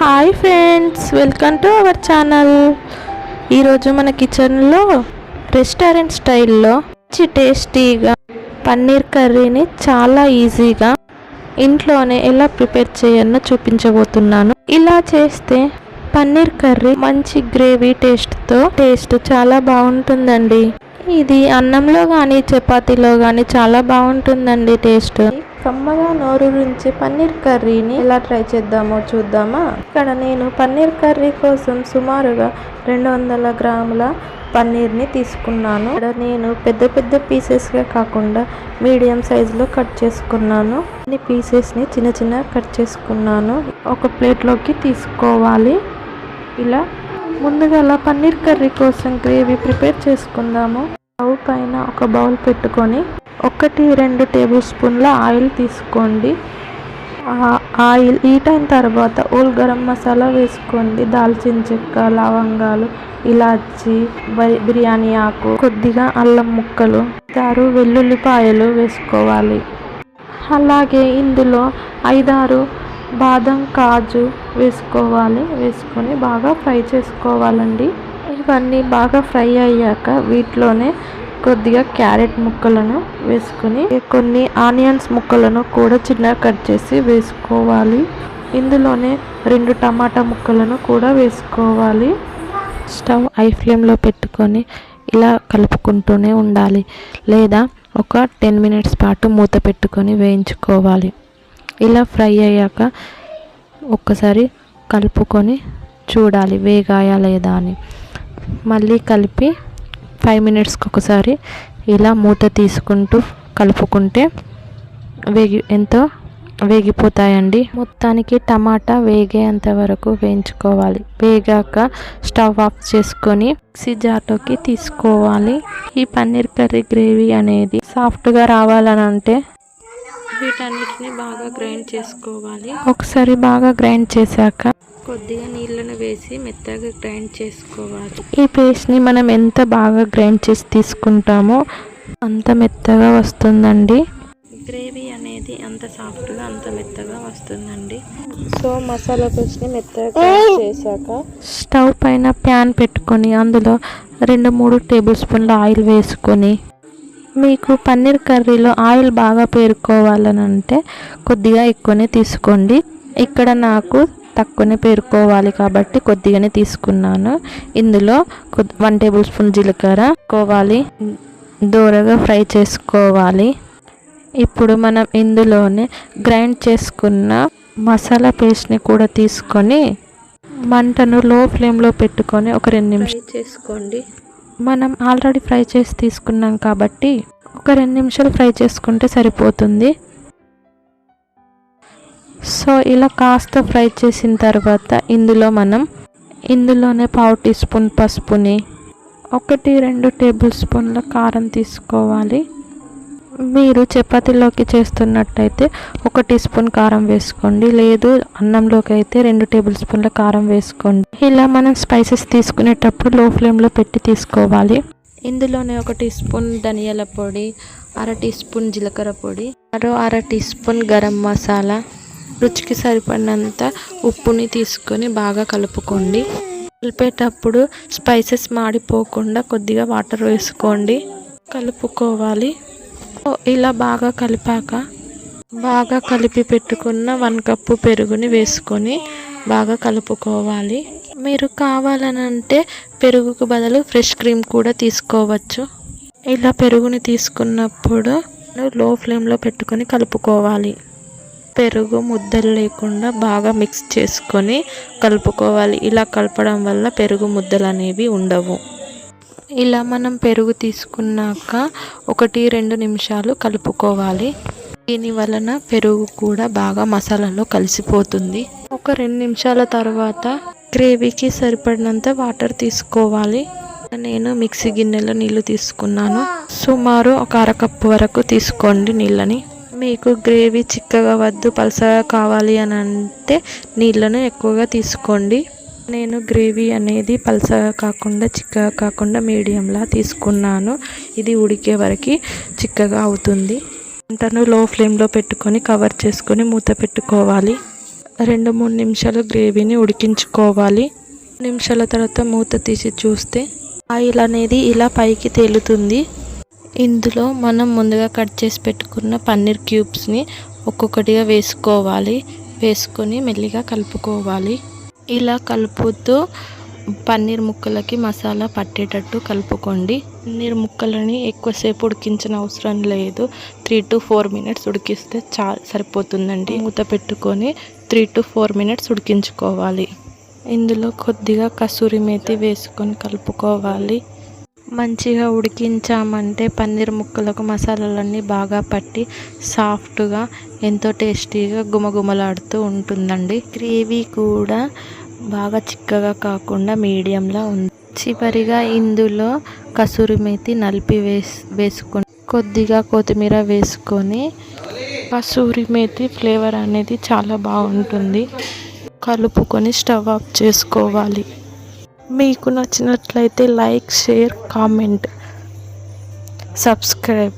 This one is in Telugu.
Hi friends welcome to our channel ఈరోజు మన కిచెన్లో రెస్టారెంట్ స్టైల్లో మంచి టేస్టీగా పన్నీర్ కర్రీని చాలా ఈజీగా ఇంట్లోనే ఎలా ప్రిపేర్ చేయాలో చూపించబోతున్నాను. ఇలా చేస్తే పన్నీర్ కర్రీ మంచి గ్రేవీ టేస్ట్తో టేస్ట్ చాలా బాగుంటుందండి. ఇది అన్నంలో కానీ చపాతీలో కానీ చాలా బాగుంటుందండి టేస్ట్ కమ్మగా నోరూరించి పన్నీర్ కర్రీని ఎలా ట్రై చేద్దామో చూద్దామా? ఇక్కడ నేను పన్నీర్ కర్రీ కోసం సుమారుగా రెండు వందల గ్రాముల పన్నీర్ని తీసుకున్నాను. ఇక్కడ నేను పెద్ద పెద్ద పీసెస్గా కాకుండా మీడియం సైజులో కట్ చేసుకున్నాను. అన్ని పీసెస్ని చిన్న చిన్న కట్ చేసుకున్నాను. ఒక ప్లేట్లోకి తీసుకోవాలి. ఇలా ముందుగా అలా పన్నీర్ కర్రీ కోసం గ్రేవీ ప్రిపేర్ చేసుకుందాము. స్టవ్ పైన ఒక బౌల్ పెట్టుకొని ఒకటి రెండు టేబుల్ స్పూన్ల ఆయిల్ తీసుకోండి. ఆయిల్ హీట్ అయిన తర్వాత ఓల్ గరం మసాలా వేసుకోండి. దాల్చిన చెక్క లవంగాలు ఇలాచి బిర్యానీ ఆకు కొద్దిగా అల్లం ముక్కలు ఆరు వెల్లుల్లిపాయలు వేసుకోవాలి. అలాగే ఇందులో ఐదారు బాదం కాజు వేసుకోవాలి. వేసుకొని బాగా ఫ్రై చేసుకోవాలండి. ఇవన్నీ బాగా ఫ్రై అయ్యాక వీటిలోనే కొద్దిగా క్యారెట్ ముక్కలను వేసుకొని కొన్ని ఆనియన్స్ ముక్కలను కూడా చిన్నగా కట్ చేసి వేసుకోవాలి. ఇందులోనే రెండు టమాటా ముక్కలను కూడా వేసుకోవాలి. స్టవ్ ఐ ఫ్లేమ్లో పెట్టుకొని ఇలా కలుపుకుంటూనే ఉండాలి. లేదా ఒక టెన్ మినిట్స్ పాటు మూత పెట్టుకొని వేయించుకోవాలి. ఇలా ఫ్రై అయ్యాక ఒక్కసారి కలుపుకొని చూడాలి వేగాయా లేదా అని. మళ్ళీ కలిపి ఫైవ్ మినిట్స్కి ఒకసారి ఇలా మూత తీసుకుంటూ కలుపుకుంటే వేగి ఎంతో వేగిపోతాయండి. మొత్తానికి టమాటా వేగేంత వరకు వేయించుకోవాలి. వేగాక స్టవ్ ఆఫ్ చేసుకొని మిక్సీ జార్లోకి తీసుకోవాలి. ఈ పన్నీర్ కర్రీ గ్రేవీ అనేది సాఫ్ట్గా రావాలని అంటే వీటన్నిటిని బాగా గ్రైండ్ చేసుకోవాలి. ఒకసారి బాగా గ్రైండ్ చేశాక కొద్దిగా నీళ్ళను వేసి మెత్తగా గ్రైండ్ చేసుకోవాలి. ఈ పేస్ట్ని మనం ఎంత బాగా గ్రైండ్ చేసి తీసుకుంటామో అంత మెత్తగా వస్తుందండి. గ్రేవీ అనేది అంత సాఫ్ట్గా అంత మెత్తగా వస్తుందండి. సో మసాలా పేస్ట్ని మెత్తగా చేశాక స్టవ్ పైన ప్యాన్ పెట్టుకొని అందులో రెండు మూడు టేబుల్ స్పూన్ల ఆయిల్ వేసుకొని మీకు పన్నీర్ కర్రీలో ఆయిల్ బాగా పేరుకోవాలని అంటే కొద్దిగా ఎక్కువనే తీసుకోండి. ఇక్కడ నాకు తక్కువనే పేరుకోవాలి కాబట్టి కొద్దిగానే తీసుకున్నాను. ఇందులో వన్ టేబుల్ స్పూన్ జీలకర్ర కోవాలి దూరగా ఫ్రై చేసుకోవాలి. ఇప్పుడు మనం ఇందులోనే గ్రైండ్ చేసుకున్న మసాలా పేస్ట్ని కూడా తీసుకొని మంటను లో ఫ్లేమ్లో పెట్టుకొని ఒక రెండు నిమిషాలు చేసుకోండి. మనం ఆల్రెడీ ఫ్రై చేసి తీసుకున్నాం కాబట్టి ఒక రెండు నిమిషాలు ఫ్రై చేసుకుంటే సరిపోతుంది. సో ఇలా కాస్త ఫ్రై చేసిన తర్వాత ఇందులో మనం ఇందులోనే పావు టీ స్పూన్ పసుపుని ఒకటి రెండు టేబుల్ స్పూన్ల కారం తీసుకోవాలి. మీరు చపాతీలోకి చేస్తున్నట్టయితే ఒక టీ స్పూన్ కారం వేసుకోండి. లేదు అన్నంలోకి అయితే రెండు టేబుల్ స్పూన్ల కారం వేసుకోండి. ఇలా మనం స్పైసెస్ తీసుకునేటప్పుడు లో ఫ్లేమ్లో పెట్టి తీసుకోవాలి. ఇందులోనే ఒక టీ స్పూన్ ధనియాల పొడి అర టీ స్పూన్ జీలకర్ర పొడి మరో అర టీ స్పూన్ గరం మసాలా రుచికి సరిపడినంత ఉప్పుని తీసుకొని బాగా కలుపుకోండి. కలిపేటప్పుడు స్పైసెస్ మాడిపోకుండా కొద్దిగా వాటర్ వేసుకోండి. కలుపుకోవాలి. ఇలా బాగా కలిపాక బాగా కలిపి పెట్టుకున్న వన్ కప్పు పెరుగుని వేసుకొని బాగా కలుపుకోవాలి. మీరు కావాలనంటే పెరుగుకు బదులు ఫ్రెష్ క్రీమ్ కూడా తీసుకోవచ్చు. ఇలా పెరుగుని తీసుకున్నప్పుడు లో ఫ్లేమ్లో పెట్టుకొని కలుపుకోవాలి. పెరుగు ముద్దలు లేకుండా బాగా మిక్స్ చేసుకొని కలుపుకోవాలి. ఇలా కలపడం వల్ల పెరుగు ముద్దలు అనేవి ఉండవు. ఇలా మనం పెరుగు తీసుకున్నాక ఒకటి రెండు నిమిషాలు కలుపుకోవాలి. దీని వలన పెరుగు కూడా బాగా మసాలాలో కలిసిపోతుంది. ఒక రెండు నిమిషాల తర్వాత గ్రేవీకి సరిపడినంత వాటర్ తీసుకోవాలి. నేను మిక్సీ గిన్నెలో నీళ్ళు తీసుకున్నాను. సుమారు ఒక అరకప్పు వరకు తీసుకోండి నీళ్ళని. మీకు గ్రేవీ చిక్కగా వద్దు పలసగా కావాలి అని అంటే నీళ్ళను ఎక్కువగా తీసుకోండి. నేను గ్రేవీ అనేది పలసగా కాకుండా చిక్కగా కాకుండా మీడియంలా తీసుకున్నాను. ఇది ఉడికే వరకు చిక్కగా అవుతుంది. వంటను లో ఫ్లేమ్లో పెట్టుకొని కవర్ చేసుకొని మూత పెట్టుకోవాలి. రెండు మూడు నిమిషాలు గ్రేవీని ఉడికించుకోవాలి. నిమిషాల తర్వాత మూత తీసి చూస్తే ఆయిల్ అనేది ఇలా పైకి తేలుతుంది. ఇందులో మనం ముందుగా కట్ చేసి పెట్టుకున్న పన్నీర్ క్యూబ్స్ని ఒక్కొక్కటిగా వేసుకోవాలి. వేసుకొని మెల్లిగా కలుపుకోవాలి. ఇలా కలుపుతూ పన్నీర్ ముక్కలకి మసాలా పట్టేటట్టు కలుపుకోండి. పన్నీర్ ముక్కలని ఎక్కువసేపు ఉడికించిన అవసరం లేదు. త్రీ టు ఫోర్ మినిట్స్ ఉడికిస్తే చా సరిపోతుందండి. మూత పెట్టుకొని త్రీ టు ఫోర్ మినిట్స్ ఉడికించుకోవాలి. ఇందులో కొద్దిగా కసూరి మేతి వేసుకొని కలుపుకోవాలి. మంచిగా ఉడికించామంటే పన్నీర్ ముక్కలకు మసాలాలన్నీ బాగా పట్టి సాఫ్ట్గా ఎంతో టేస్టీగా గుమగుమలాడుతూ ఉంటుందండి. గ్రేవీ కూడా బాగా చిక్కగా కాకుండా మీడియంలో ఉంది. చివరిగా ఇందులో కసూరి మేతి నలిపి వేస్ వేసుకొని కొద్దిగా కొత్తిమీర వేసుకొని కసూరి మేతి ఫ్లేవర్ అనేది చాలా బాగుంటుంది. కలుపుకొని స్టవ్ ఆఫ్ చేసుకోవాలి. మీకు నచ్చినట్లయితే లైక్ షేర్ కామెంట్ సబ్స్క్రైబ్.